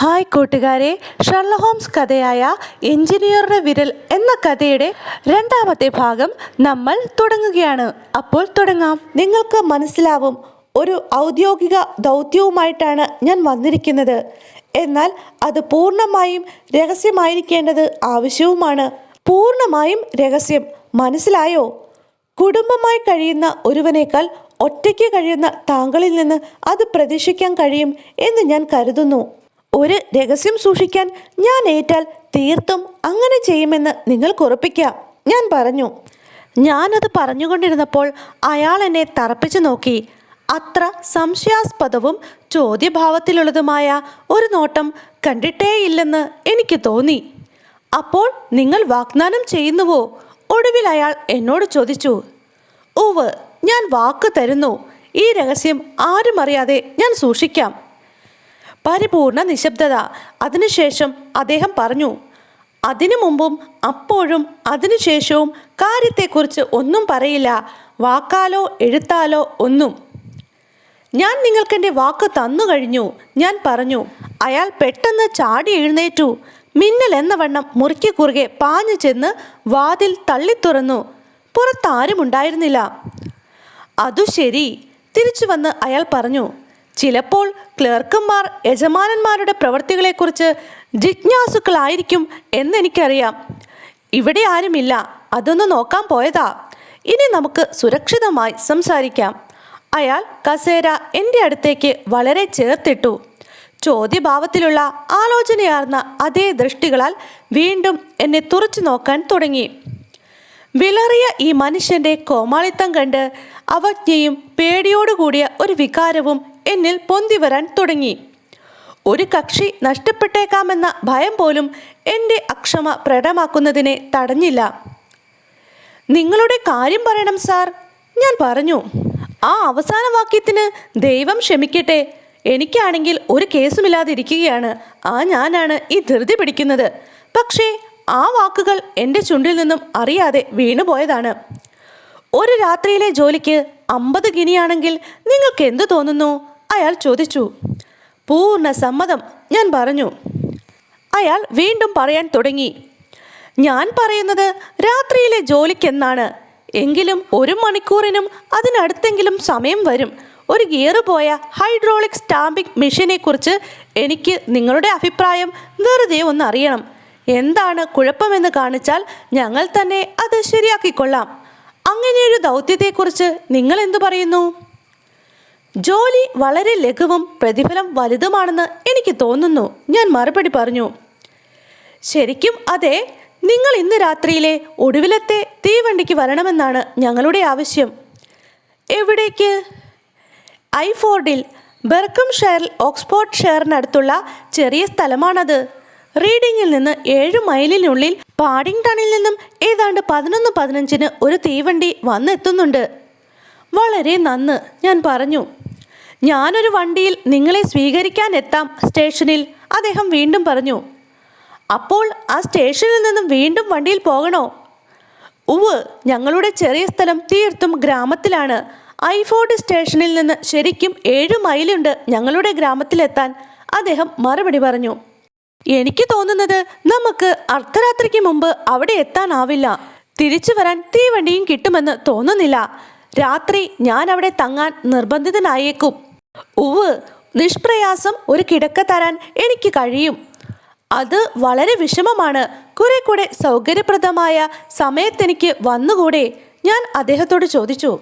Hi കൂട്ടുകാരെ ഷെർലഹോംസ് കഥയായ എഞ്ചിനീയറുടെ വിരൽ എന്ന കഥയുടെ രണ്ടാമത്തെ ഭാഗം നമ്മൾ തുടങ്ങുകയാണ്. അപ്പോൾ തുടങ്ങാം. നിങ്ങൾക്ക് മനസ്സിലാവും ഒരു ഔദ്യോഗിക ദൗത്യവുമായിട്ടാണ് ഞാൻ വന്നിരിക്കുന്നത്. എന്നാൽ അത് പൂർണമായും രഹസ്യമായിരിക്കേണ്ടത് ആവശ്യവുമാണ്. പൂർണമായും രഹസ്യം. മനസ്സിലായോ? കുടുംബമായി കഴിയുന്ന ഒരുവനേക്കാൾ ഒറ്റയ്ക്ക് കഴിയുന്ന താങ്കളിൽ നിന്ന് അത് പ്രതീക്ഷിക്കാൻ കഴിയും എന്ന് ഞാൻ കരുതുന്നു. ഒരു രഹസ്യം സൂക്ഷിക്കാൻ ഞാൻ ഏറ്റാൽ തീർത്തും അങ്ങനെ ചെയ്യുമെന്ന് നിങ്ങൾക്ക് ഉറപ്പിക്കാം. ഞാൻ പറഞ്ഞു. ഞാനത് പറഞ്ഞുകൊണ്ടിരുന്നപ്പോൾ അയാൾ എന്നെ തറപ്പിച്ചു നോക്കി. അത്ര സംശയാസ്പദവും ചോദ്യഭാവത്തിലുള്ളതുമായ ഒരു നോട്ടം കണ്ടിട്ടേയില്ലെന്ന് എനിക്ക് തോന്നി. അപ്പോൾ നിങ്ങൾ വാഗ്ദാനം ചെയ്യുന്നുവോ? ഒടുവിൽ അയാൾ എന്നോട് ചോദിച്ചു. ഉവ് ഞാൻ വാക്ക് തരുന്നു. ഈ രഹസ്യം ആരും അറിയാതെ ഞാൻ സൂക്ഷിക്കാം. പരിപൂർണ നിശബ്ദത. അതിനുശേഷം അദ്ദേഹം പറഞ്ഞു അതിനു മുമ്പും അപ്പോഴും അതിനുശേഷവും കാര്യത്തെക്കുറിച്ച് ഒന്നും പറയില്ല. വാക്കാലോ എഴുത്താലോ ഒന്നും. ഞാൻ നിങ്ങൾക്കെന്റെ വാക്ക് തന്നു കഴിഞ്ഞു. ഞാൻ പറഞ്ഞു അയാൾ പെട്ടെന്ന് ചാടി എഴുന്നേറ്റു. മിന്നൽ എന്ന വണ്ണം മുറുക്കി കുറുകെ പാഞ്ഞു ചെന്ന് വാതിൽ തള്ളിത്തുറന്നു പുറത്താരുമുണ്ടായിരുന്നില്ല. അതു ശരി തിരിച്ചു വന്ന് അയാൾ പറഞ്ഞു ചിലപ്പോൾ ക്ലർക്കന്മാർ യജമാനന്മാരുടെ പ്രവൃത്തികളെക്കുറിച്ച് ജിജ്ഞാസുക്കളായിരിക്കും എന്നെനിക്കറിയാം ഇവിടെ ആരുമില്ല. അതൊന്ന് നോക്കാൻ പോയതാ. ഇനി നമുക്ക് സുരക്ഷിതമായി സംസാരിക്കാം. അയാൾ കസേര എന്റെ അടുത്തേക്ക് വളരെ ചേർത്തിട്ടു. ചോദ്യഭാവത്തിലുള്ള ആലോചനയാർന്ന അതേ ദൃഷ്ടികളാൽ വീണ്ടും എന്നെ തുറച്ചു നോക്കാൻ തുടങ്ങി. വിളറിയ ഈ മനുഷ്യന്റെ കോമാളിത്തം കണ്ട് അവജ്ഞയും പേടിയോടുകൂടിയ ഒരു വികാരവും എന്നിൽ പൊന്തി വരാൻ തുടങ്ങി. ഒരു കക്ഷി നഷ്ടപ്പെട്ടേക്കാമെന്ന ഭയം പോലും എന്റെ അക്ഷമ പ്രകടമാക്കുന്നതിനെ തടഞ്ഞില്ല. നിങ്ങളുടെ കാര്യം പറയണം സാർ. ഞാൻ പറഞ്ഞു ആ അവസാന വാക്യത്തിന് ദൈവം ക്ഷമിക്കട്ടെ. എനിക്കാണെങ്കിൽ ഒരു കേസുമില്ലാതിരിക്കുകയാണ്. ആ ഞാനാണ് ഈ ധൃതി പിടിക്കുന്നത്. പക്ഷേ ആ വാക്കുകൾ എന്റെ ചുണ്ടിൽ നിന്നും അറിയാതെ വീണുപോയതാണ്. ഒരു രാത്രിയിലെ ജോലിക്ക് അമ്പത് ഗിനിയാണെങ്കിൽ നിങ്ങൾക്ക് എന്തു തോന്നുന്നു? അയാൾ ചോദിച്ചു. പൂർണ സമ്മതം ഞാൻ പറഞ്ഞു. അയാൾ വീണ്ടും പറയാൻ തുടങ്ങി. ഞാൻ പറയുന്നത് രാത്രിയിലെ ജോലിക്കെന്നാണ്. എങ്കിലും ഒരു മണിക്കൂറിനും അതിനടുത്തെങ്കിലും സമയം വരും. ഒരു ഗിയർ പോയ ഹൈഡ്രോളിക് സ്റ്റാമ്പിംഗ് മെഷീനെ കുറിച്ച് എനിക്ക് നിങ്ങളുടെ അഭിപ്രായം വെറുതെ ഒന്ന് അറിയണം. എന്താണ് കുഴപ്പമെന്ന് കാണിച്ചാൽ ഞങ്ങൾ തന്നെ അത് ശരിയാക്കിക്കൊള്ളാം. അങ്ങനെയൊരു ദൗത്യത്തെക്കുറിച്ച് നിങ്ങൾ എന്തു പറയുന്നു? ജോലി വളരെ ലഘുവും പ്രതിഫലം വലുതുമാണെന്ന് എനിക്ക് തോന്നുന്നു. ഞാൻ മറുപടി പറഞ്ഞു. ശരിക്കും അതെ. നിങ്ങൾ ഇന്ന് രാത്രിയിലെ ഒടുവിലത്തെ തീവണ്ടിക്ക് വരണമെന്നാണ് ഞങ്ങളുടെ ആവശ്യം. എവിടേക്ക്? ഐഫോർഡിൽ ബെർക്കം ഷെയറിൽ ഓക്സ്ഫോർഡ് ഷെയറിനടുത്തുള്ള ചെറിയ സ്ഥലമാണത്. റീഡിങ്ങിൽ നിന്ന് ഏഴ് മൈലിനുള്ളിൽ പാഡിംഗ്ടണിൽ നിന്നും ഏതാണ്ട് പതിനൊന്ന് പതിനഞ്ചിന് ഒരു തീവണ്ടി വന്നെത്തുന്നുണ്ട്. വളരെ നന്ന് ഞാൻ പറഞ്ഞു. ഞാനൊരു വണ്ടിയിൽ നിങ്ങളെ സ്വീകരിക്കാൻ എത്താം സ്റ്റേഷനിൽ അദ്ദേഹം വീണ്ടും പറഞ്ഞു. അപ്പോൾ ആ സ്റ്റേഷനിൽ നിന്നും വീണ്ടും വണ്ടിയിൽ പോകണോ? ഉവ് ഞങ്ങളുടെ ചെറിയ സ്ഥലം തീർത്തും ഗ്രാമത്തിലാണ്. ഐഫോർഡ് സ്റ്റേഷനിൽ നിന്ന് ശരിക്കും ഏഴ് മൈലുണ്ട് ഞങ്ങളുടെ ഗ്രാമത്തിലെത്താൻ അദ്ദേഹം മറുപടി പറഞ്ഞു. എനിക്ക് തോന്നുന്നത് നമുക്ക് അർദ്ധരാത്രിക്ക് മുമ്പ് അവിടെ എത്താനാവില്ല. തിരിച്ചു വരാൻ തീവണ്ടിയും കിട്ടുമെന്ന് തോന്നുന്നില്ല. രാത്രി ഞാൻ അവിടെ തങ്ങാൻ നിർബന്ധിതനായേക്കും. ഉവ് നിഷ്പ്രയാസം ഒരു കിടക്ക തരാൻ എനിക്ക് കഴിയും. അത് വളരെ വിഷമമാണ്. കുറെ കൂടെ സൗകര്യപ്രദമായ സമയത്തെനിക്ക് വന്നുകൂടെ? ഞാൻ അദ്ദേഹത്തോട് ചോദിച്ചു.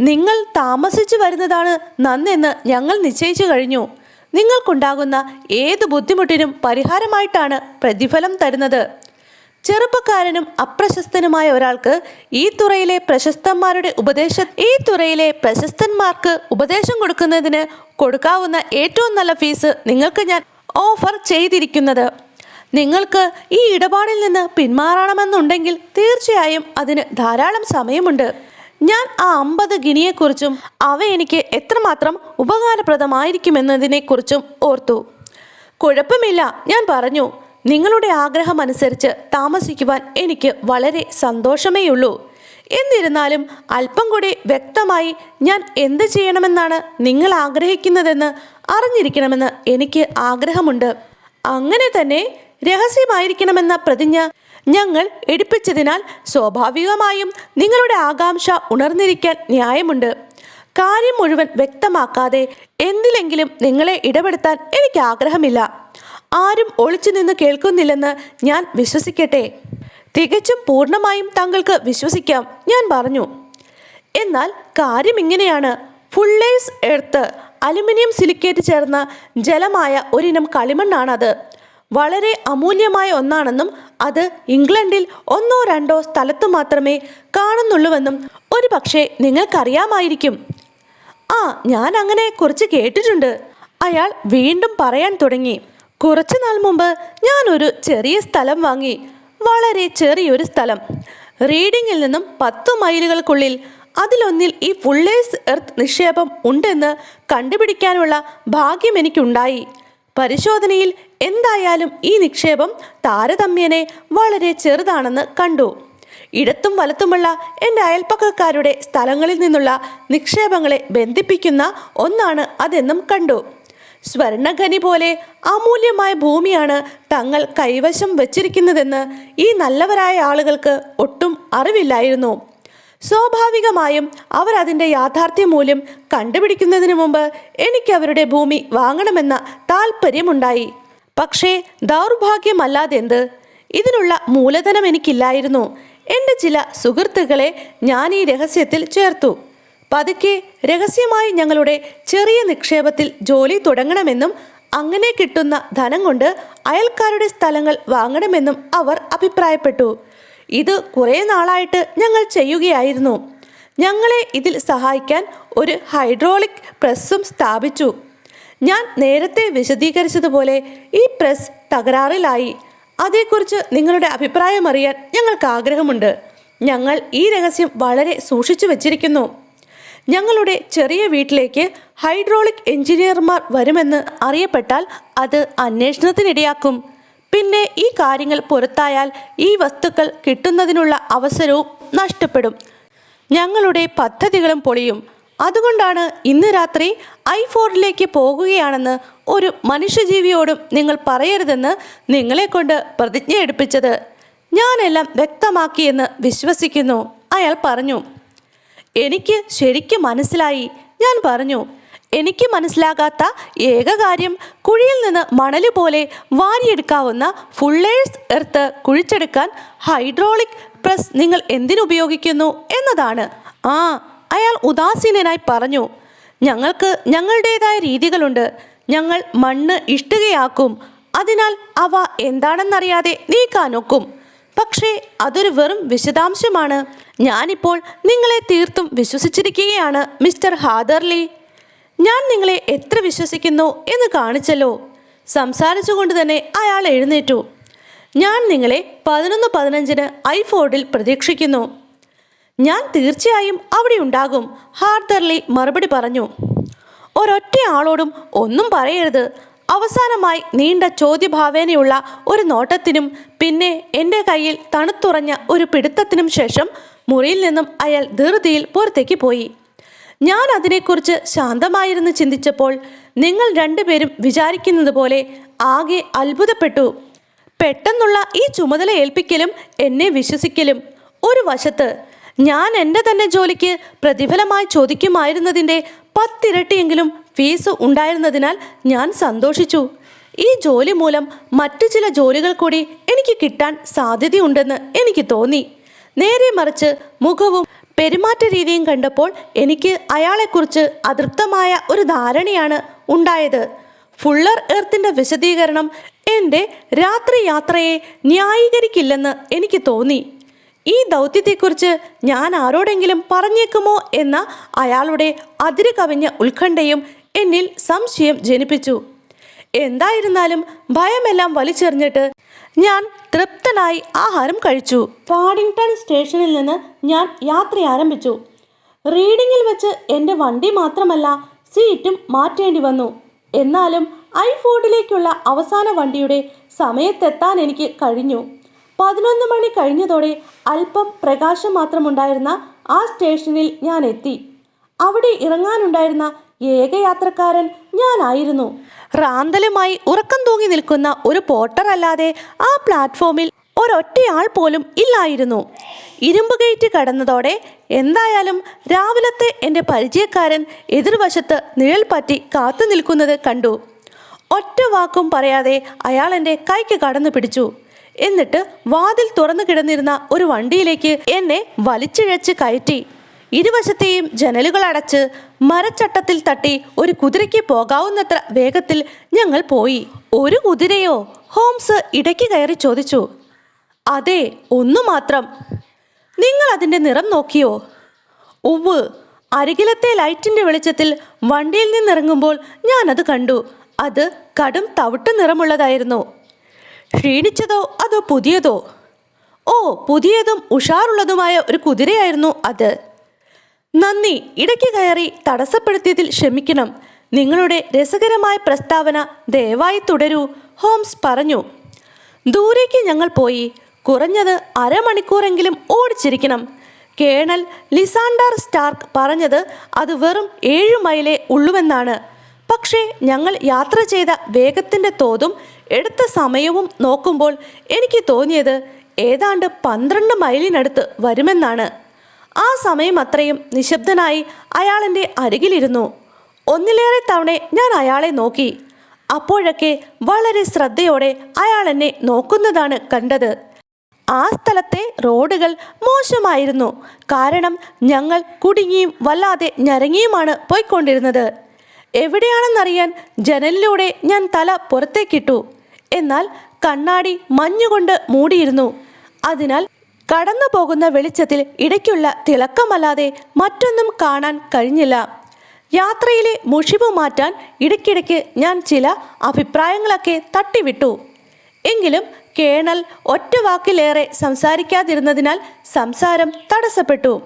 നിങ്ങൾ താമസിച്ചു വരുന്നതാണ് നന്നെന്ന് ഞങ്ങൾ നിശ്ചയിച്ചു കഴിഞ്ഞു. നിങ്ങൾക്കുണ്ടാകുന്ന ഏത് ബുദ്ധിമുട്ടിനും പരിഹാരമായിട്ടാണ് പ്രതിഫലം തരുന്നത്. ചെറുപ്പക്കാരനും അപ്രശസ്തനുമായ ഒരാൾക്ക് ഈ തുറയിലെ പ്രശസ്തന്മാരുടെ ഉപദേശ ഈ തുറയിലെ പ്രശസ്തന്മാർക്ക് ഉപദേശം കൊടുക്കുന്നതിന് കൊടുക്കാവുന്ന ഏറ്റവും നല്ല ഫീസ് നിങ്ങൾക്ക് ഞാൻ ഓഫർ ചെയ്തിരിക്കുന്നത്. നിങ്ങൾക്ക് ഈ ഇടപാടിൽ നിന്ന് പിന്മാറണമെന്നുണ്ടെങ്കിൽ തീർച്ചയായും അതിന് ധാരാളം സമയമുണ്ട്. ഞാൻ ആ അമ്പത് ഗിനിയെക്കുറിച്ചും അവ എനിക്ക് എത്രമാത്രം ഉപകാരപ്രദമായിരിക്കുമെന്നതിനെക്കുറിച്ചും ഓർത്തു. കുഴപ്പമില്ല ഞാൻ പറഞ്ഞു. നിങ്ങളുടെ ആഗ്രഹം അനുസരിച്ച് താമസിക്കുവാൻ എനിക്ക് വളരെ സന്തോഷമേയുള്ളൂ. എന്നിരുന്നാലും അല്പം കൂടി വ്യക്തമായി ഞാൻ എന്ത് ചെയ്യണമെന്നാണ് നിങ്ങൾ ആഗ്രഹിക്കുന്നതെന്ന് അറിഞ്ഞിരിക്കണമെന്ന് എനിക്ക് ആഗ്രഹമുണ്ട്. അങ്ങനെ തന്നെ രഹസ്യമായിരിക്കണമെന്ന പ്രതിജ്ഞ ഞങ്ങൾ എടുപ്പിച്ചതിനാൽ സ്വാഭാവികമായും നിങ്ങളുടെ ആകാംക്ഷ ഉണർന്നിരിക്കാൻ ന്യായമുണ്ട്. കാര്യം മുഴുവൻ വ്യക്തമാക്കാതെ എന്തിലെങ്കിലും നിങ്ങളെ ഇടപെടുത്താൻ എനിക്ക് ആഗ്രഹമില്ല. ആരും ഒളിച്ചു നിന്ന് കേൾക്കുന്നില്ലെന്ന് ഞാൻ വിശ്വസിക്കട്ടെ. തികച്ചും പൂർണമായും താങ്കൾക്ക് വിശ്വസിക്കാം ഞാൻ പറഞ്ഞു. എന്നാൽ കാര്യം ഇങ്ങനെയാണ്. ഫുള്ളേഴ്സ് എർത്ത് അലുമിനിയം സിലിക്കേറ്റ് ചേർന്ന ജലമായ ഒരിനം കളിമണ്ണാണത്. വളരെ അമൂല്യമായ ഒന്നാണെന്നും അത് ഇംഗ്ലണ്ടിൽ ഒന്നോ രണ്ടോ സ്ഥലത്ത് മാത്രമേ കാണുന്നുള്ളൂവെന്നും ഒരു പക്ഷേ നിങ്ങൾക്കറിയാമായിരിക്കും. ആ ഞാൻ അങ്ങനെ കുറച്ച് കേട്ടിട്ടുണ്ട്. അയാൾ വീണ്ടും പറയാൻ തുടങ്ങി. കുറച്ചു നാൾ മുമ്പ് ഞാൻ ഒരു ചെറിയ സ്ഥലം വാങ്ങി. വളരെ ചെറിയൊരു സ്ഥലം. റീഡിങ്ങിൽ നിന്നും പത്തു മൈലുകൾക്കുള്ളിൽ അതിലൊന്നിൽ ഈ ഫുള്ളേഴ്സ് എർത്ത് നിക്ഷേപം ഉണ്ടെന്ന് കണ്ടുപിടിക്കാനുള്ള ഭാഗ്യം എനിക്കുണ്ടായി. പരിശോധനയിൽ എന്തായാലും ഈ നിക്ഷേപം താരതമ്യേനെ വളരെ ചെറുതാണെന്ന് കണ്ടു. ഇടത്തും വലത്തുമുള്ള എന്റെ അയൽപ്പക്കക്കാരുടെ സ്ഥലങ്ങളിൽ നിന്നുള്ള നിക്ഷേപങ്ങളെ ബന്ധിപ്പിക്കുന്ന ഒന്നാണ് അതെന്നും കണ്ടു. സ്വർണഖനി പോലെ അമൂല്യമായ ഭൂമിയാണ് തങ്ങൾ കൈവശം വച്ചിരിക്കുന്നതെന്ന് ഈ നല്ലവരായ ആളുകൾക്ക് ഒട്ടും അറിവില്ലായിരുന്നു. സ്വാഭാവികമായും അവർ അതിന്റെ യാഥാർത്ഥ്യ മൂല്യം കണ്ടുപിടിക്കുന്നതിന് മുമ്പ് എനിക്ക് അവരുടെ ഭൂമി വാങ്ങണമെന്ന താല്പര്യമുണ്ടായി പക്ഷേ ദൗർഭാഗ്യമല്ലാതെന്ത്? ഇതിനുള്ള മൂലധനം എനിക്കില്ലായിരുന്നു. എന്റെ ചില സുഹൃത്തുക്കളെ ഞാൻ ഈ രഹസ്യത്തിൽ ചേർത്തു. പതുക്കെ രഹസ്യമായി ഞങ്ങളുടെ ചെറിയ നിക്ഷേപത്തിൽ ജോലി തുടങ്ങണമെന്നും അങ്ങനെ കിട്ടുന്ന ധനം കൊണ്ട് അയൽക്കാരുടെ സ്ഥലങ്ങൾ വാങ്ങണമെന്നും അവർ അഭിപ്രായപ്പെട്ടു. ഇത് കുറേ നാളായിട്ട് ഞങ്ങൾ ചെയ്യുകയായിരുന്നു. ഞങ്ങളെ ഇതിൽ സഹായിക്കാൻ ഒരു ഹൈഡ്രോളിക് പ്രസ്സും സ്ഥാപിച്ചു. ഞാൻ നേരത്തെ വിശദീകരിച്ചതുപോലെ ഈ പ്രസ് തകരാറിലായി. അതേക്കുറിച്ച് നിങ്ങളുടെ അഭിപ്രായം അറിയാൻ ഞങ്ങൾക്ക് ആഗ്രഹമുണ്ട്. ഞങ്ങൾ ഈ രഹസ്യം വളരെ സൂക്ഷിച്ചു വച്ചിരിക്കുന്നു. ഞങ്ങളുടെ ചെറിയ വീട്ടിലേക്ക് ഹൈഡ്രോളിക് എഞ്ചിനീയർമാർ വരുമെന്ന് അറിയപ്പെട്ടാൽ അത് അന്വേഷണത്തിനിടയാക്കും. പിന്നെ ഈ കാര്യങ്ങൾ പുറത്തായാൽ ഈ വസ്തുക്കൾ കിട്ടുന്നതിനുള്ള അവസരവും നഷ്ടപ്പെടും. ഞങ്ങളുടെ പദ്ധതികളും പൊളിയും. അതുകൊണ്ടാണ് ഇന്ന് രാത്രി ഐ ഫോറിലേക്ക് പോകുകയാണെന്ന് ഒരു മനുഷ്യജീവിയോടും നിങ്ങൾ പറയരുതെന്ന് നിങ്ങളെ കൊണ്ട് പ്രതിജ്ഞ എടുപ്പിച്ചത്. ഞാനെല്ലാം വ്യക്തമാക്കിയെന്ന് വിശ്വസിക്കുന്നു. അയാൾ പറഞ്ഞു എനിക്ക് ശരിക്കും മനസ്സിലായി. ഞാൻ പറഞ്ഞു എനിക്ക് മനസ്സിലാകാത്ത ഏക കാര്യം കുഴിയിൽ നിന്ന് മണൽ പോലെ വാരിയെടുക്കാവുന്ന ഫുള്ളേഴ്സ് എർത്ത് കുഴിച്ചെടുക്കാൻ ഹൈഡ്രോളിക് പ്രസ് നിങ്ങൾ എന്തിനുപയോഗിക്കുന്നു? എന്നതാണ്. ആ അയാൾ ഉദാസീനനായി പറഞ്ഞു ഞങ്ങൾക്ക് ഞങ്ങളുടേതായ രീതികളുണ്ട്. ഞങ്ങൾ മണ്ണ് ഇഷ്ടുകയാക്കും. അതിനാൽ അവ എന്താണെന്നറിയാതെ നീക്കാനൊക്കും. പക്ഷേ അതൊരു വെറും വിശദാംശമാണ്. ഞാനിപ്പോൾ നിങ്ങളെ തീർത്തും വിശ്വസിച്ചിരിക്കുകയാണ് മിസ്റ്റർ ഹാദർലി. ഞാൻ നിങ്ങളെ എത്ര വിശ്വസിക്കുന്നു എന്ന് കാണിച്ചല്ലോ. സംസാരിച്ചുകൊണ്ട് തന്നെ അയാൾ എഴുന്നേറ്റു. ഞാൻ നിങ്ങളെ പതിനൊന്ന് പതിനഞ്ചിന് ഐഫോർഡിൽ പ്രതീക്ഷിക്കുന്നു. ഞാൻ തീർച്ചയായും അവിടെ ഉണ്ടാകും ഹാർദർലി മറുപടി പറഞ്ഞു. ഒരൊറ്റ ആളോടും ഒന്നും പറയരുത്. അവസാനമായി നീണ്ട ചോദ്യഭാവേനയുള്ള ഒരു നോട്ടത്തിനും പിന്നെ എന്റെ കയ്യിൽ തണുത്തുറഞ്ഞ ഒരു പിടുത്തത്തിനും ശേഷം മുറിയിൽ നിന്നും അയാൾ ധൃതിയിൽ പുറത്തേക്ക് പോയി. ഞാൻ അതിനെക്കുറിച്ച് ശാന്തമായിരുന്ന് ചിന്തിച്ചപ്പോൾ നിങ്ങൾ രണ്ടുപേരും വിചാരിക്കുന്നത് പോലെ ആകെ അത്ഭുതപ്പെട്ടു. പെട്ടെന്നുള്ള ഈ ചുമതല ഏൽപ്പിക്കലും എന്നെ വിശ്വസിക്കലും ഒരു വശത്ത് ഞാൻ എന്റെ തന്നെ ജോലിക്ക് പ്രതിഫലമായി ചോദിക്കുമായിരുന്നതിന്റെ പത്തിരട്ടിയെങ്കിലും ഫീസ് ഉണ്ടായിരുന്നതിനാൽ ഞാൻ സന്തോഷിച്ചു. ഈ ജോലി മൂലം മറ്റു ചില ജോലികൾ കൂടി എനിക്ക് കിട്ടാൻ സാധ്യതയുണ്ടെന്ന് എനിക്ക് തോന്നി. നേരെ മറിച്ച് മുഖവും പെരുമാറ്റ രീതിയും കണ്ടപ്പോൾ എനിക്ക് അയാളെക്കുറിച്ച് അതൃപ്തമായ ഒരു ധാരണയാണ് ഉണ്ടായത്. ഫുള്ളർ എർത്തിന്റെ വിശദീകരണം എന്റെ രാത്രി യാത്രയെ ന്യായീകരിക്കില്ലെന്ന് എനിക്ക് തോന്നി. ഈ ദൗത്യത്തെക്കുറിച്ച് ഞാൻ ആരോടെങ്കിലും പറഞ്ഞേക്കുമോ എന്ന അയാളുടെ അതിര് കവിഞ്ഞ ഉത്കണ്ഠയും എന്നിൽ സംശയം ജനിപ്പിച്ചു. എന്തായിരുന്നാലും ഭയമെല്ലാം വലിച്ചെറിഞ്ഞിട്ട് ഞാൻ തൃപ്തനായി ആഹാരം കഴിച്ചു. പാഡിങ്ടൺ സ്റ്റേഷനിൽ നിന്ന് ഞാൻ യാത്ര ആരംഭിച്ചു. റീഡിങ്ങിൽ വെച്ച് എന്റെ വണ്ടി മാത്രമല്ല സീറ്റും മാറ്റേണ്ടി വന്നു. എന്നാലും ഐഫോർഡിലേക്കുള്ള അവസാന വണ്ടിയുടെ സമയത്തെത്താൻ എനിക്ക് കഴിഞ്ഞു. പതിനൊന്ന് മണി കഴിഞ്ഞതോടെ അല്പം പ്രകാശം മാത്രമുണ്ടായിരുന്ന ആ സ്റ്റേഷനിൽ ഞാൻ എത്തി. അവിടെ ഇറങ്ങാനുണ്ടായിരുന്ന ഏക യാത്രക്കാരൻ ഞാനായിരുന്നു. റാന്തലുമായി ഉറക്കം തൂങ്ങി നിൽക്കുന്ന ഒരു പോട്ടർ അല്ലാതെ ആ പ്ലാറ്റ്ഫോമിൽ ഒരൊറ്റയാൾ പോലും ഇല്ലായിരുന്നു. ഇരുമ്പ് ഗേറ്റ് കടന്നതോടെ എന്തായാലും രാവിലത്തെ എന്റെ പരിചയക്കാരൻ എതിർവശത്ത് നിഴൽ പറ്റി കാത്തു നിൽക്കുന്നത് കണ്ടു. ഒറ്റ വാക്കും പറയാതെ അയാൾ എന്റെ കൈക്ക് കടന്നു പിടിച്ചു. എന്നിട്ട് വാതിൽ തുറന്നു കിടന്നിരുന്ന ഒരു വണ്ടിയിലേക്ക് എന്നെ വലിച്ചിഴച്ച് കയറ്റി. ഇരുവശത്തെയും ജനലുകൾ അടച്ച് മരച്ചട്ടത്തിൽ തട്ടി ഒരു കുതിരയ്ക്ക് പോകാവുന്നത്ര വേഗത്തിൽ ഞങ്ങൾ പോയി. ഒരു കുതിരയോ? ഹോംസ് ഇടയ്ക്ക് കയറി ചോദിച്ചു. അതെ ഒന്നു മാത്രം. നിങ്ങൾ അതിന്റെ നിറം നോക്കിയോ? ഉവ് അരികിലത്തെ ലൈറ്റിന്റെ വെളിച്ചത്തിൽ വണ്ടിയിൽ നിന്നിറങ്ങുമ്പോൾ ഞാനത് കണ്ടു. അത് കടും തവിട്ട് നിറമുള്ളതായിരുന്നു. ക്ഷീണിച്ചതോ അതോ പുതിയതോ? ഓ പുതിയതും ഉഷാറുള്ളതുമായ ഒരു കുതിരയായിരുന്നു അത്. നന്ദി ഇടയ്ക്ക് കയറി തടസ്സപ്പെടുത്തിയതിൽ ക്ഷമിക്കണം. നിങ്ങളുടെ രസകരമായ പ്രസ്താവന ദയവായി തുടരൂ ഹോംസ് പറഞ്ഞു. ദൂരേക്ക് ഞങ്ങൾ പോയി. കുറഞ്ഞത് അരമണിക്കൂറെങ്കിലും ഓടിച്ചിരിക്കണം. കേണൽ ലിസാൻഡർ സ്റ്റാർക്ക് പറഞ്ഞത് അത് വെറും ഏഴു മൈലേ ഉള്ളുവെന്നാണ്. പക്ഷേ ഞങ്ങൾ യാത്ര ചെയ്ത വേഗത്തിന്റെ തോതും എടുത്ത സമയവും നോക്കുമ്പോൾ എനിക്ക് തോന്നിയത് ഏതാണ്ട് പന്ത്രണ്ട് മൈലിനടുത്ത് വരുമെന്നാണ്. ആ സമയം അത്രയും നിശബ്ദനായി അയാളെന്റെ അരികിലിരുന്നു. ഒന്നിലേറെ തവണ ഞാൻ അയാളെ നോക്കി. അപ്പോഴൊക്കെ വളരെ ശ്രദ്ധയോടെ അയാൾ എന്നെ നോക്കുന്നതാണ് കണ്ടത്. ആ സ്ഥലത്തെ റോഡുകൾ മോശമായിരുന്നു. കാരണം ഞങ്ങൾ കുടുങ്ങിയും വല്ലാതെ ഞരങ്ങിയുമാണ് പോയിക്കൊണ്ടിരുന്നത്. എവിടെയാണെന്നറിയാൻ ജനലിലൂടെ ഞാൻ തല പുറത്തേക്കിട്ടു. എന്നാൽ കണ്ണാടി മഞ്ഞുകൊണ്ട് മൂടിയിരുന്നു. അതിനാൽ കടന്നു പോകുന്ന വെളിച്ചത്തിൽ ഇടയ്ക്കുള്ള തിളക്കമല്ലാതെ മറ്റൊന്നും കാണാൻ കഴിഞ്ഞില്ല. യാത്രയിലെ മുഷിവ് മാറ്റാൻ ഇടയ്ക്കിടയ്ക്ക് ഞാൻ ചില അഭിപ്രായങ്ങളൊക്കെ തട്ടിവിട്ടു. എങ്കിലും കേണൽ ഒറ്റ വാക്കിലേറെ സംസാരിക്കാതിരുന്നതിനാൽ സംസാരം തടസ്സപ്പെട്ടു.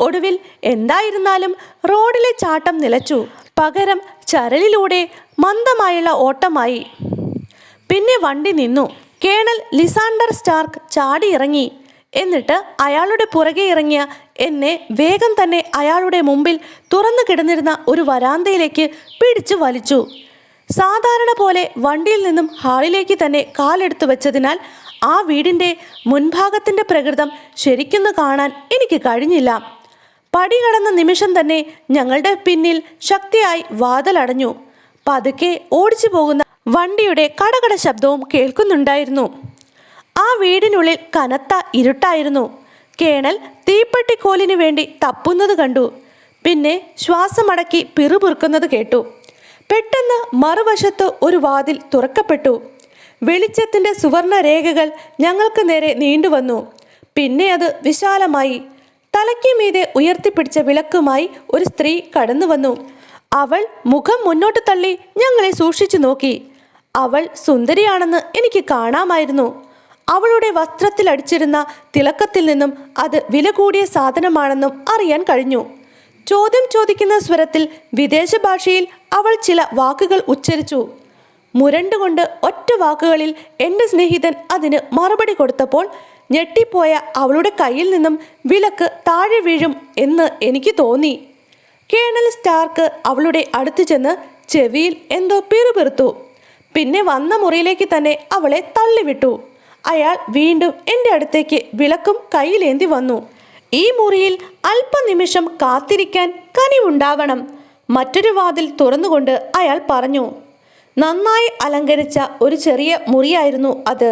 ഒടുവിൽ എന്തായിരുന്നാലും റോഡിലെ ചാട്ടം നിലച്ചു. പകരം ചരലിലൂടെ മന്ദമായുള്ള ഓട്ടമായി. പിന്നെ വണ്ടി നിന്നു. കേണൽ ലിസാണ്ടർ സ്റ്റാർക്ക് ചാടി ഇറങ്ങി. എന്നിട്ട് അയാളുടെ പുറകെ ഇറങ്ങിയ എന്നെ വേഗം തന്നെ അയാളുടെ മുമ്പിൽ തുറന്നു കിടന്നിരുന്ന ഒരു വരാന്തയിലേക്ക് പിടിച്ചു വലിച്ചു. സാധാരണ പോലെ വണ്ടിയിൽ നിന്നും ഹാളിലേക്ക് തന്നെ കാലെടുത്തു വെച്ചതിനാൽ ആ വീടിന്റെ മുൻഭാഗത്തിന്റെ പ്രകൃതം ശരിക്കൊന്ന് കാണാൻ എനിക്ക് കഴിഞ്ഞില്ല. പടി കടന്ന നിമിഷം തന്നെ ഞങ്ങളുടെ പിന്നിൽ ശക്തിയായി വാതിലടഞ്ഞു. പതുക്കെ ഓടിച്ചു പോകുന്ന വണ്ടിയുടെ കടകട ശബ്ദവും കേൾക്കുന്നുണ്ടായിരുന്നു. ആ വീടിനുള്ളിൽ കനത്ത ഇരുട്ടായിരുന്നു. കേണൽ തീപ്പെട്ടിക്കോലിനു വേണ്ടി തപ്പുന്നത് കണ്ടു. പിന്നെ ശ്വാസമടക്കി പിറുപിറുക്കുന്നത് കേട്ടു. പെട്ടെന്ന് മറുവശത്ത് ഒരു വാതിൽ തുറക്കപ്പെട്ടു. വെളിച്ചത്തിന്റെ സുവർണ രേഖകൾ ഞങ്ങൾക്ക് നേരെ നീണ്ടുവന്നു. പിന്നെ അത് വിശാലമായി. തലയ്ക്ക് മീതെ ഉയർത്തിപ്പിടിച്ച വിളക്കുമായി ഒരു സ്ത്രീ കടന്നു വന്നു അവൾ മുഖം മുന്നോട്ട് തള്ളി ഞങ്ങളെ സൂക്ഷിച്ചു നോക്കി. അവൾ സുന്ദരിയാണെന്ന് എനിക്ക് കാണാമായിരുന്നു. അവളുടെ വസ്ത്രത്തിൽ അടിച്ചിരുന്ന തിളക്കത്തിൽ നിന്നും അത് വില കൂടിയ സാധനമാണെന്നും അറിയാൻ കഴിഞ്ഞു. ചോദ്യം ചോദിക്കുന്ന സ്വരത്തിൽ വിദേശ ഭാഷയിൽ അവൾ ചില വാക്കുകൾ ഉച്ചരിച്ചു. മുരണ്ടുകൊണ്ട് ഒറ്റ വാക്കുകളിൽ എന്റെ സ്നേഹിതൻ അതിന് മറുപടി കൊടുത്തപ്പോൾ ഞെട്ടിപ്പോയ അവളുടെ കയ്യിൽ നിന്നും വിലക്ക് താഴെ വീഴും എന്ന് എനിക്ക് തോന്നി. കേണൽ സ്റ്റാർക്ക് അവളുടെ അടുത്ത് ചെന്ന് ചെവിയിൽ എന്തോ പിറുപിറുത്തു. പിന്നെ വന്ന മുറിയിലേക്ക് തന്നെ അവളെ തള്ളിവിട്ടു. അയാൾ വീണ്ടും എന്റെ അടുത്തേക്ക് വിളക്കും കയ്യിലേന്തി വന്നു. ഈ മുറിയിൽ അല്പനിമിഷം കാത്തിരിക്കാൻ കനിവുണ്ടാവണം. മറ്റൊരു വാതിൽ തുറന്നുകൊണ്ട് അയാൾ പറഞ്ഞു നന്നായി അലങ്കരിച്ച ഒരു ചെറിയ മുറിയായിരുന്നു അത്.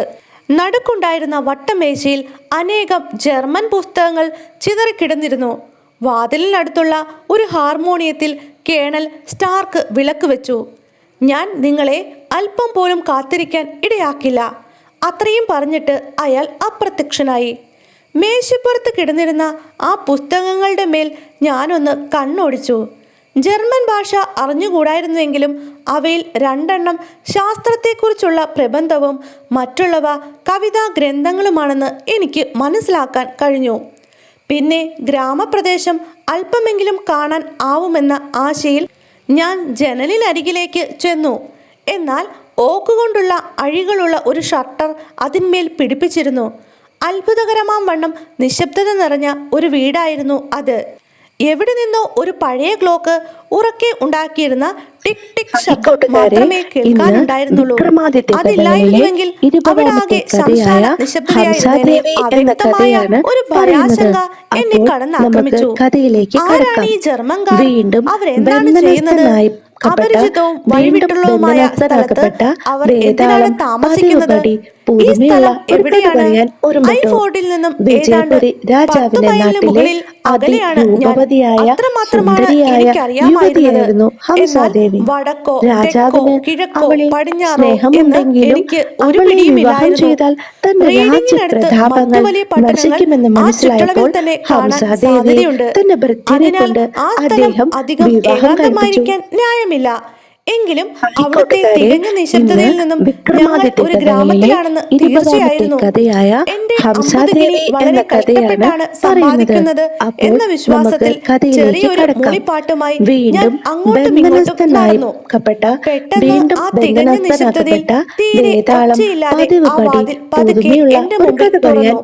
നടുക്കുണ്ടായിരുന്ന വട്ടമേശയിൽ അനേകം ജർമ്മൻ പുസ്തകങ്ങൾ ചിതറിക്കിടന്നിരുന്നു. വാതിലിനടുത്തുള്ള ഒരു ഹാർമോണിയത്തിൽ കേണൽ സ്റ്റാർക്ക് വിളക്ക് വെച്ചു. ഞാൻ നിങ്ങളെ അല്പം പോലും കാത്തിരിക്കാൻ ഇടയാക്കില്ല. അത്രയും പറഞ്ഞിട്ട് അയാൾ അപ്രത്യക്ഷനായി. മേശപ്പുറത്ത് കിടന്നിരുന്ന ആ പുസ്തകങ്ങളുടെ മേൽ ഞാനൊന്ന് കണ്ണോടിച്ചു. ജർമ്മൻ ഭാഷ അറിഞ്ഞുകൂടായിരുന്നുവെങ്കിലും അവയിൽ രണ്ടെണ്ണം ശാസ്ത്രത്തെക്കുറിച്ചുള്ള പ്രബന്ധവും മറ്റുള്ളവ കവിതാ ഗ്രന്ഥങ്ങളുമാണെന്ന് എനിക്ക് മനസ്സിലാക്കാൻ കഴിഞ്ഞു. പിന്നെ ഗ്രാമപ്രദേശം അല്പമെങ്കിലും കാണാൻ ആവുമെന്ന ആശയിൽ ഞാൻ ജനലിനരികിലേക്ക് ചെന്നു. എന്നാൽ ഓക്കുകൊണ്ടുള്ള അഴികളുള്ള ഒരു ഷട്ടർ അതിന്മേൽ പിടിപ്പിച്ചിരുന്നു. അത്ഭുതകരമാം വണ്ണം നിശബ്ദത നിറഞ്ഞ ഒരു വീടായിരുന്നു അത്. എവിടെ നിന്നോ ഒരു പഴയ ക്ലോക്ക് ഉറക്കെ ഉണ്ടാക്കിയിരുന്ന ടിക് ടിക് ശബ്ദം മാത്രമേ കേൾക്കാനുണ്ടായിരുന്നുള്ളൂ. അതില്ലായിരുന്നുവെങ്കിൽ അവിടെ ആകെ സംസാര അവ്യക്തമായ ഒരു. ഭയാശങ്ക എന്നെ കടന്നാക്രമിച്ചു. ആരാണ് ഈ ജർമ്മൻകാർ? അവരെന്താണ് ചെയ്യുന്നത്? അപരിചിതവും വഴിവിട്ടുള്ളതുമായ സ്ഥലത്ത് അവർ എന്തിനാണ് താമസിക്കുന്നത്? ഈ സ്ഥലം എവിടെയാണ്? ഐഫോർട്ടിൽ നിന്നും ഏതാണ്ട് രാജാവിന്റെ നാട്ടിലെ അത്രമാത്രമാണ് സുന്ദരിയായ യുവതിയായിരുന്നു ഹംസാദേവി. വടക്കോ രാജാവിന് അവളിൽ സ്നേഹമുണ്ടെങ്കിലും അവളെ വിവാഹം ചെയ്താൽ തന്റെ രാജ്യപ്രതാപങ്ങൾ നശിക്കുമെന്ന് മനസ്സിലായപ്പോൾ ഹംസാദേവി തന്റെ ഭൃത്യനെ കൊണ്ട് അദ്ദേഹം അധികം വിവാഹം കഴിപ്പിച്ചു. ഏകാന്തമായിരിക്കാൻ ന്യായമില്ല എങ്കിലും അവിടുത്തെ തികഞ്ഞ നിശബ്ദതയിൽ നിന്നും ഞങ്ങൾ ഒരു ഗ്രാമത്തിലാണെന്ന് തീർച്ചയായിരുന്നു. കഥയായ എന്റെ ഹംസാദേവി അമ്പത് വളരെ കഷ്ടപ്പെട്ടാണ് സമ്പാദിക്കുന്നത് എന്ന വിശ്വാസത്തിൽ ചെറിയൊരു. മൂളിപ്പാട്ടുമായി ഞാൻ അങ്ങോട്ടും ഇങ്ങോട്ടും നടന്നു. പെട്ടെന്ന് ആ തികഞ്ഞ നിശബ്ദതയിൽ തീരെ ഒച്ചയില്ലാതെ ആ വാതിൽ പതുക്കെ എന്റെ മുമ്പിൽ തുറന്നു.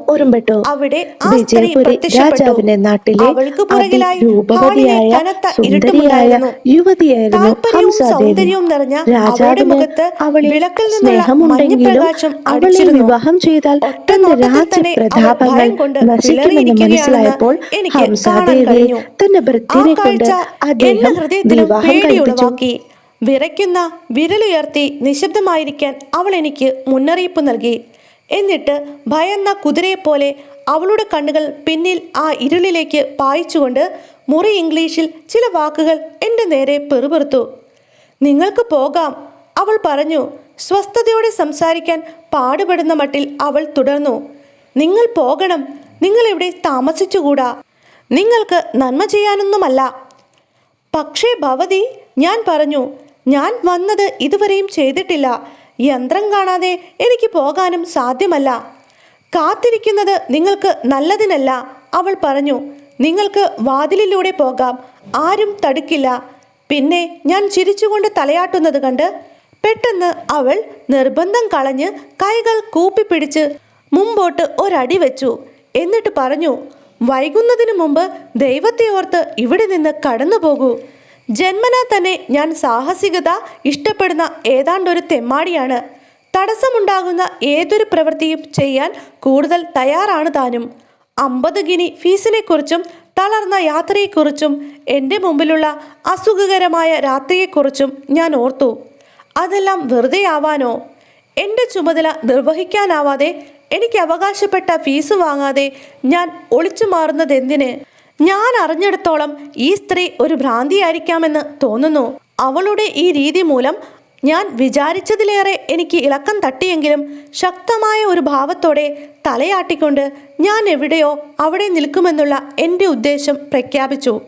അവിടെ ആ സ്ത്രീ പ്രത്യക്ഷപ്പെട്ടു. അവൾക്ക് പുറകിലായി ഹാളിലെ കനത്ത ഇരുട്ടുമുണ്ടായിരുന്നു. യുവതിയായിരുന്നു താല്പര്യവും സൗന്ദര്യവും നിറഞ്ഞ അവളുടെ മുഖത്ത് വിളക്കിൽ നിന്നുള്ള മഞ്ഞപ്രകാശം അവളെ. വിവാഹം ചെയ്താൽ തന്റെ കൊണ്ട് നശിക്കുമെന്ന് മനസ്സിലായപ്പോൾ എനിക്ക് കാണാൻ ഹംസാദേവി കഴിഞ്ഞു. തന്റെ ഭൃത്യനെ കൊണ്ട് അദ്ദേഹം വിവാഹം കഴിപ്പിച്ചു വിറയ്ക്കുന്ന വിരലുയർത്തി നിശബ്ദമായിരിക്കാൻ അവൾ എനിക്ക് മുന്നറിയിപ്പ് നൽകി എന്നിട്ട് ഭയന്ന കുതിരയെപ്പോലെ അവളുടെ കണ്ണുകൾ പിന്നിൽ ആ ഇരുളിലേക്ക് പായിച്ചുകൊണ്ട് മുറി ഇംഗ്ലീഷിൽ ചില വാക്കുകൾ എന്റെ നേരെ പെറുപെറുത്തു നിങ്ങൾക്ക് പോകാം. അവൾ പറഞ്ഞു സ്വസ്ഥതയോടെ സംസാരിക്കാൻ പാടുപെടുന്ന മട്ടിൽ അവൾ തുടർന്നു. നിങ്ങൾ പോകണം. നിങ്ങൾ ഇവിടെ താമസിച്ചുകൂടാ. നിങ്ങൾക്ക് നന്മ ചെയ്യാനൊന്നുമല്ല. പക്ഷേ ഭവതി ഞാൻ പറഞ്ഞു ഞാൻ വന്നത് ഇതുവരെയും ചെയ്തിട്ടില്ല. യന്ത്രം കാണാതെ എനിക്ക് പോകാനും സാധ്യമല്ല. കാത്തിരിക്കുന്നത് നിങ്ങൾക്ക് നല്ലതിനല്ല. അവൾ പറഞ്ഞു നിങ്ങൾക്ക് വാതിലിലൂടെ പോകാം. ആരും തടുക്കില്ല. പിന്നെ ഞാൻ ചിരിച്ചുകൊണ്ട് തലയാട്ടുന്നത് കണ്ട് പെട്ടെന്ന് അവൾ നിർബന്ധം കളഞ്ഞ് കൈകൾ കൂപ്പി കൂപ്പിപ്പിടിച്ച് മുമ്പോട്ട് ഒരടി വെച്ചു. എന്നിട്ട് പറഞ്ഞു വൈകുന്നതിന് മുമ്പ് ദൈവത്തെ ഓർത്ത് ഇവിടെ നിന്ന് കടന്നു പോകൂ. ജന്മനാ തന്നെ ഞാൻ സാഹസികത ഇഷ്ടപ്പെടുന്ന ഏതാണ്ടൊരു തെമ്മാടിയാണ്. തടസ്സമുണ്ടാകുന്ന ഏതൊരു പ്രവൃത്തിയും ചെയ്യാൻ കൂടുതൽ തയ്യാറാണ് താനും. അമ്പത് ഗിനി ഫീസിനെക്കുറിച്ചും തളർന്ന യാത്രയെക്കുറിച്ചും എന്റെ മുമ്പിലുള്ള അസുഖകരമായ രാത്രിയെക്കുറിച്ചും ഞാൻ ഓർത്തു. അതെല്ലാം വെറുതെ ആവാനോ? എന്റെ ചുമതല നിർവഹിക്കാനാവാതെ എനിക്ക് അവകാശപ്പെട്ട ഫീസ് വാങ്ങാതെ ഞാൻ ഒളിച്ചു മാറുന്നത് എന്തിന് ഞാൻ അറിഞ്ഞിടത്തോളം ഈ സ്ത്രീ ഒരു ഭ്രാന്തിയായിരിക്കാമെന്ന് തോന്നുന്നു. അവളുടെ ഈ രീതി മൂലം ഞാൻ വിചാരിച്ചതിലേറെ എനിക്ക് ഇളക്കം തട്ടിയെങ്കിലും ശക്തമായ ഒരു ഭാവത്തോടെ തലയാട്ടിക്കൊണ്ട് ഞാൻ എവിടെയോ അവിടെ നിൽക്കുമെന്നുള്ള എന്റെ ഉദ്ദേശം പ്രഖ്യാപിച്ചു.